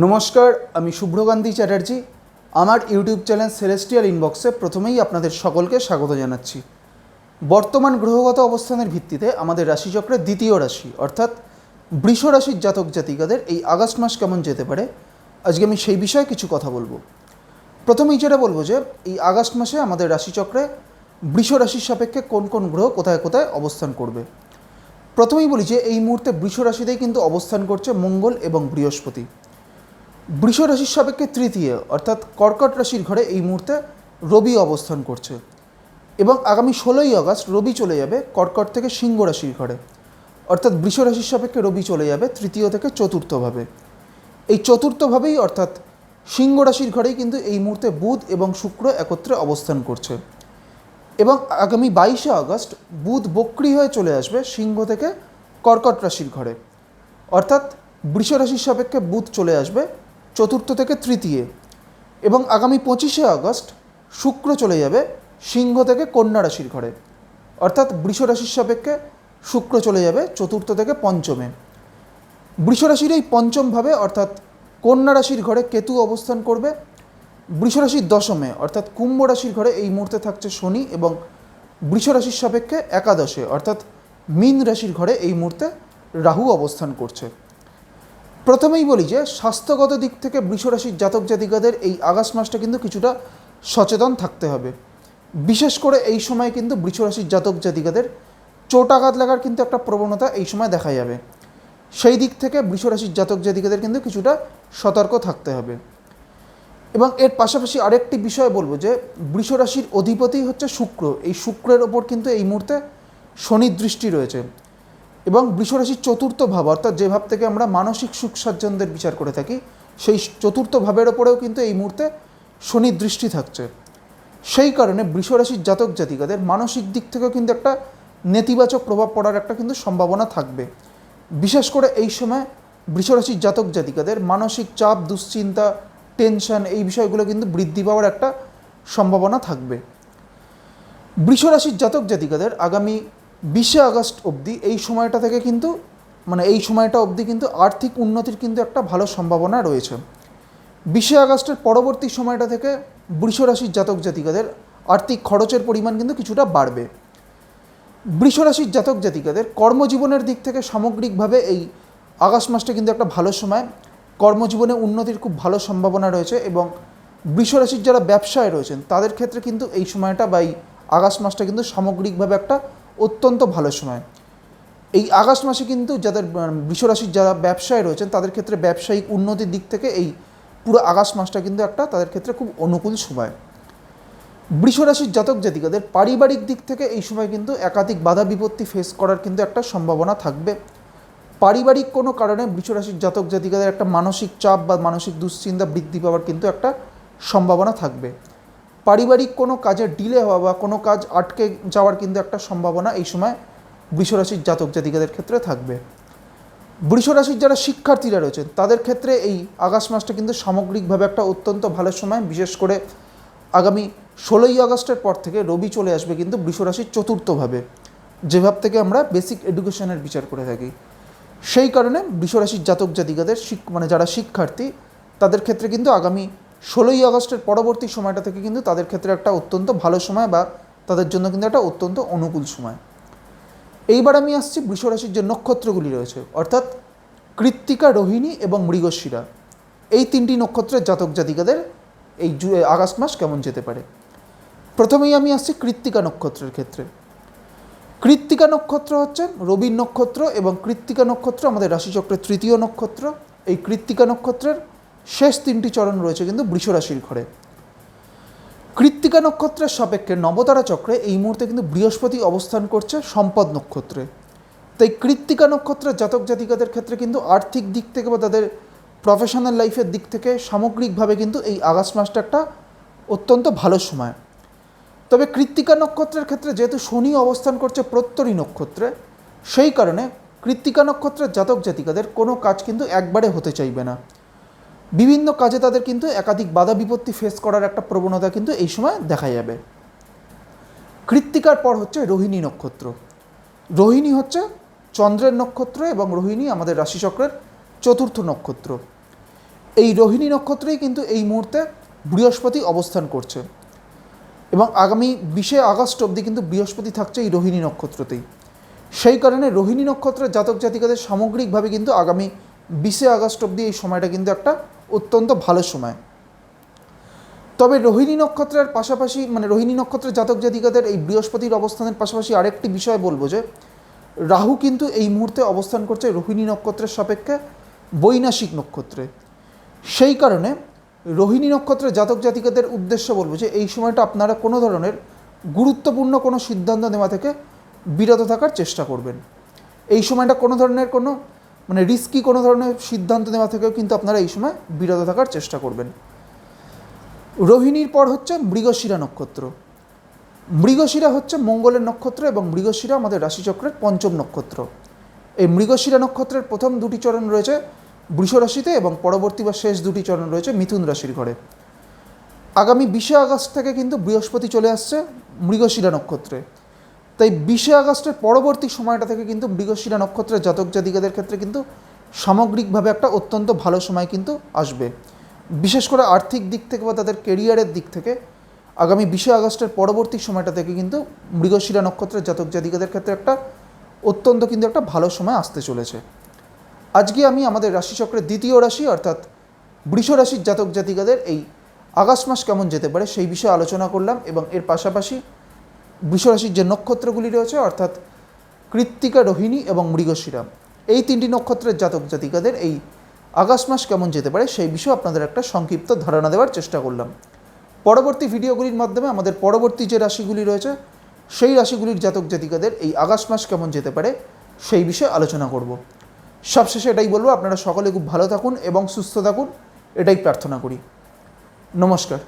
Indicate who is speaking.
Speaker 1: নমস্কার, আমি শুভ্রকান্তি চ্যাটার্জি। আমার ইউটিউব চ্যানেল সেলেস্টিয়াল ইনবক্সে প্রথমেই আপনাদের সকলকে স্বাগত জানাচ্ছি। বর্তমান গ্রহগত অবস্থানের ভিত্তিতে আমাদের রাশিচক্রের দ্বিতীয় রাশি, অর্থাৎ বৃষ রাশির জাতক জাতিকাদের এই আগস্ট মাস কেমন যেতে পারে, আজকে আমি সেই বিষয়ে কিছু কথা বলব। প্রথমেই যেটা বলব যে, এই আগস্ট মাসে আমাদের রাশিচক্রে বৃষ রাশির সাপেক্ষে কোন কোন গ্রহ কোথায় কোথায় অবস্থান করবে। প্রথমেই বলি যে, এই মুহূর্তে বৃষ রাশিতেই কিন্তু অবস্থান করছে মঙ্গল এবং বৃহস্পতি। বৃষ রাশির সাপেক্ষে তৃতীয়, অর্থাৎ কর্কট রাশির ঘরে এই মুহূর্তে রবি অবস্থান করছে। এবং আগামী ষোলোই আগস্ট রবি চলে যাবে কর্কট থেকে সিংহ রাশির ঘরে। অর্থাৎ বৃষ রাশির সাপেক্ষে রবি চলে যাবে তৃতীয় থেকে চতুর্থভাবে। এই চতুর্থভাবেই অর্থাৎ সিংহ রাশির ঘরেই কিন্তু এই মুহূর্তে বুধ এবং শুক্র একত্রে অবস্থান করছে। এবং আগামী বাইশে আগস্ট বুধ বক্রি হয়ে চলে আসবে সিংহ থেকে কর্কট রাশির ঘরে। অর্থাৎ বৃষ রাশির সাপেক্ষে বুধ চলে আসবে চতুর্থ থেকে তৃতীয় এবং আগামী পঁচিশে আগস্ট শুক্র চলে যাবে সিংহ থেকে কন্যা রাশির ঘরে। অর্থাৎ বৃষ রাশির সাপেক্ষে শুক্র চলে যাবে চতুর্থ থেকে পঞ্চমে। বৃষ রাশির এই পঞ্চমভাবে অর্থাৎ কন্যা রাশির ঘরে কেতু অবস্থান করবে। বৃষ রাশির দশমে অর্থাৎ কুম্ভ রাশির ঘরে এই মুহূর্তে থাকছে শনি এবং বৃষ রাশির সাপেক্ষে একাদশে অর্থাৎ মীন রাশির ঘরে এই মুহূর্তে রাহু অবস্থান করছে। প্রথমেই বলি যে, স্বাস্থ্যগত দিক থেকে বৃষ রাশির জাতক জাতিকাদের এই আগস্ট মাসটা কিন্তু কিছুটা সচেতন থাকতে হবে। বিশেষ করে এই সময় কিন্তু বৃষ রাশির জাতক জাতিকাদের চোট আঘাত লাগার কিন্তু একটা প্রবণতা এই সময় দেখা যাবে। সেই দিক থেকে বৃষ রাশির জাতক জাতিকাদের কিন্তু কিছুটা সতর্ক থাকতে হবে। এবং এর পাশাপাশি আরেকটি বিষয় বলব যে বৃষ রাশির অধিপতি হচ্ছে শুক্র। এই শুক্রের ওপর কিন্তু এই মুহূর্তে শনির দৃষ্টি রয়েছে। এবং বৃষরাশির চতুর্থ ভাব, অর্থাৎ যে ভাব থেকে আমরা মানসিক সুখ বিচার করে থাকি, সেই চতুর্থ ভাবের ওপরেও কিন্তু এই মুহূর্তে শনির দৃষ্টি থাকছে। সেই কারণে বৃষরাশির জাতক জাতিকাদের মানসিক দিক থেকেও কিন্তু একটা নেতিবাচক প্রভাব পড়ার একটা কিন্তু সম্ভাবনা থাকবে। বিশেষ করে এই সময় বৃষরাশির জাতক জাতিকাদের মানসিক চাপ, দুশ্চিন্তা, টেনশন এই বিষয়গুলো কিন্তু বৃদ্ধি পাওয়ার একটা সম্ভাবনা থাকবে। বৃষরাশির জাতক জাতিকাদের আগামী বিশে আগস্ট অবধি এই সময়টা থেকে কিন্তু মানে এই সময়টা অবধি কিন্তু আর্থিক উন্নতির কিন্তু একটা ভালো সম্ভাবনা রয়েছে। বিশে আগস্টের পরবর্তী সময়টা থেকে বৃষরাশির জাতক জাতিকাদের আর্থিক খরচের পরিমাণ কিন্তু কিছুটা বাড়বে। বৃষরাশির জাতক জাতিকাদের কর্মজীবনের দিক থেকে সামগ্রিকভাবে এই আগস্ট মাসটা কিন্তু একটা ভালো সময়। কর্মজীবনে উন্নতির খুব ভালো সম্ভাবনা রয়েছে এবং বৃষরাশির যারা ব্যবসায় রয়েছেন, তাদের ক্ষেত্রে কিন্তু এই সময়টা বা এই আগস্ট মাসটা কিন্তু সামগ্রিকভাবে একটা অত্যন্ত ভালো সময়। এই আগস্ট মাসে কিন্তু যাদের বৃষরাশির যারা ব্যবসায় রয়েছেন, তাদের ক্ষেত্রে ব্যবসায়িক উন্নতির দিক থেকে এই পুরো আগস্ট মাসটা কিন্তু একটা তাদের ক্ষেত্রে খুব অনুকূল সময়। বৃষরাশির জাতক জাতিকাদের পারিবারিক দিক থেকে এই সময় কিন্তু একাধিক বাধা বিপত্তি ফেস করার কিন্তু একটা সম্ভাবনা থাকবে। পারিবারিক কোনো কারণে বৃষরাশির জাতক জাতিকাদের একটা মানসিক চাপ বা মানসিক দুশ্চিন্তা বৃদ্ধি পাওয়ার কিন্তু একটা সম্ভাবনা থাকবে। পারিবারিক কোনো কাজের ডিলে হওয়া বা কোনো কাজ আটকে যাওয়ার কিন্তু একটা সম্ভাবনা এই সময় বৃষরাশির জাতক জাতিকাদের ক্ষেত্রে থাকবে। বৃষরাশির যারা শিক্ষার্থীরা রয়েছেন, তাদের ক্ষেত্রে এই আগস্ট মাসটা কিন্তু সামগ্রিকভাবে একটা অত্যন্ত ভালো সময়। বিশেষ করে আগামী ষোলোই আগস্টের পর থেকে রবি চলে আসবে কিন্তু বৃষরাশির চতুর্থভাবে। যে ভাব থেকে আমরা বেসিক এডুকেশনের বিচার করে থাকি। সেই কারণে বৃষরাশির জাতক জাতিকাদের শিক মানে যারা শিক্ষার্থী, তাদের ক্ষেত্রে কিন্তু আগামী ষোলোই আগস্টের পরবর্তী সময়টা থেকে কিন্তু তাদের ক্ষেত্রে একটা অত্যন্ত ভালো সময় বা তাদের জন্য কিন্তু একটা অত্যন্ত অনুকূল সময়। এইবার আমি আসছি বৃষরাশির যে নক্ষত্রগুলি রয়েছে, অর্থাৎ কৃত্তিকা রোহিণী এবং মৃগশিরা। এই তিনটি নক্ষত্রের জাতক জাতিকাদের এই আগস্ট মাস কেমন যেতে পারে? প্রথমেই আমি আসছি কৃত্তিকা নক্ষত্রের ক্ষেত্রে। কৃত্তিকা নক্ষত্র হচ্ছে রবির নক্ষত্র এবং কৃত্তিকা নক্ষত্র আমাদের রাশিচক্রের তৃতীয় নক্ষত্র। এই কৃত্তিকা নক্ষত্রের শেষ তিনটি চরণ রয়েছে কিন্তু বৃষরাশির ঘরে। কৃত্তিকা নক্ষত্রের সাপেক্ষে নবতারা চক্রে এই মুহূর্তে কিন্তু বৃহস্পতি অবস্থান করছে সম্পদ নক্ষত্রে। তাই কৃত্তিকা নক্ষত্রের জাতক জাতিকাদের ক্ষেত্রে কিন্তু আর্থিক দিক থেকে বা তাদের প্রফেশনাল লাইফের দিক থেকে সামগ্রিকভাবে কিন্তু এই আগস্ট মাসটা একটা অত্যন্ত ভালো সময়। তবে কৃত্তিকা নক্ষত্রের ক্ষেত্রে যেহেতু শনি অবস্থান করছে প্রত্যরী নক্ষত্রে, সেই কারণে কৃত্তিকা নক্ষত্রের জাতক জাতিকাদের কোনো কাজ কিন্তু একবারে হতে চাইবে না। বিভিন্ন কাজে তাদের কিন্তু একাধিক বাধা বিপত্তি ফেস করার একটা প্রবণতা কিন্তু এই সময় দেখা যাবে। কৃত্তিকার পর হচ্ছে রোহিণী নক্ষত্র। রোহিণী হচ্ছে চন্দ্রের নক্ষত্র এবং রোহিণী আমাদের রাশিচক্রের চতুর্থ নক্ষত্র। এই রোহিণী নক্ষত্রেই কিন্তু এই মুহূর্তে বৃহস্পতি অবস্থান করছে এবং আগামী বিশে আগস্ট অবধি কিন্তু বৃহস্পতি থাকছে এই রোহিণী নক্ষত্রতেই। সেই কারণে রোহিণী নক্ষত্রের জাতক জাতিকাদের সামগ্রিকভাবে কিন্তু আগামী বিশে আগস্ট অবধি এই সময়টা কিন্তু একটা অত্যন্ত ভালো সময়। তবে রোহিণী নক্ষত্রের পাশাপাশি মানে রোহিণী নক্ষত্রের জাতক জাতিকাদের এই বৃহস্পতির অবস্থানের পাশাপাশি আরেকটি বিষয় বলব যে, রাহু কিন্তু এই মুহূর্তে অবস্থান করছে রোহিণী নক্ষত্রের সাপেক্ষে বৈনাশিক নক্ষত্রে। সেই কারণে রোহিণী নক্ষত্রের জাতক জাতিকাদের উদ্দেশ্য বলব যে, এই সময়টা আপনারা কোনো ধরনের গুরুত্বপূর্ণ কোনো সিদ্ধান্ত নেওয়া থেকে বিরত থাকার চেষ্টা করবেন। এই সময়টা কোনো ধরনের কোনো মানে রিস্কি কোনো ধরনের সিদ্ধান্ত নেওয়া থেকেও কিন্তু আপনারা এই সময় বিরত থাকার চেষ্টা করবেন। রোহিণীর পর হচ্ছে মৃগশিরা নক্ষত্র। মৃগশিরা হচ্ছে মঙ্গলের নক্ষত্র এবং মৃগশিরা আমাদের রাশিচক্রের পঞ্চম নক্ষত্র। এই মৃগশিরা নক্ষত্রের প্রথম দুটি চরণ রয়েছে বৃষ রাশিতে এবং পরবর্তী বা শেষ দুটি চরণ রয়েছে মিথুন রাশির ঘরে। আগামী বিশে আগস্ট থেকে কিন্তু বৃহস্পতি চলে আসছে মৃগশিরা নক্ষত্রে। তাই বিশে আগস্টের পরবর্তী সময়টা থেকে কিন্তু মৃগশিরা নক্ষত্রের জাতক জাতিকাদের ক্ষেত্রে কিন্তু সামগ্রিকভাবে একটা অত্যন্ত ভালো সময় কিন্তু আসবে। বিশেষ করে আর্থিক দিক থেকে বা তাদের কেরিয়ারের দিক থেকে আগামী বিশে আগস্টের পরবর্তী সময়টা থেকে কিন্তু মৃগশিরা নক্ষত্রের জাতক জাতিকাদের ক্ষেত্রে একটা অত্যন্ত কিন্তু একটা ভালো সময় আসতে চলেছে। আজকে আমি আমাদের রাশিচক্রের দ্বিতীয় রাশি অর্থাৎ বৃষ রাশির জাতক জাতিকাদের এই আগস্ট মাস কেমন যেতে পারে সেই বিষয়ে আলোচনা করলাম এবং এর পাশাপাশি বৃষ রাশির যে নক্ষত্রগুলি রয়েছে, অর্থাৎ কৃত্তিকা রোহিণী এবং মৃগশিরা, এই তিনটি নক্ষত্রের জাতক জাতিকাদের এই আগস্ট মাস কেমন যেতে পারে সেই বিষয়ে আপনাদের একটা সংক্ষিপ্ত ধারণা দেওয়ার চেষ্টা করলাম। পরবর্তী ভিডিওগুলির মাধ্যমে আমাদের পরবর্তী যে রাশিগুলি রয়েছে, সেই রাশিগুলির জাতক জাতিকাদের এই আগস্ট মাস কেমন যেতে পারে সেই বিষয়ে আলোচনা করব। সবশেষে এটাই বলব, আপনারা সকলে খুব ভালো থাকুন এবং সুস্থ থাকুন, এটাই প্রার্থনা করি। নমস্কার।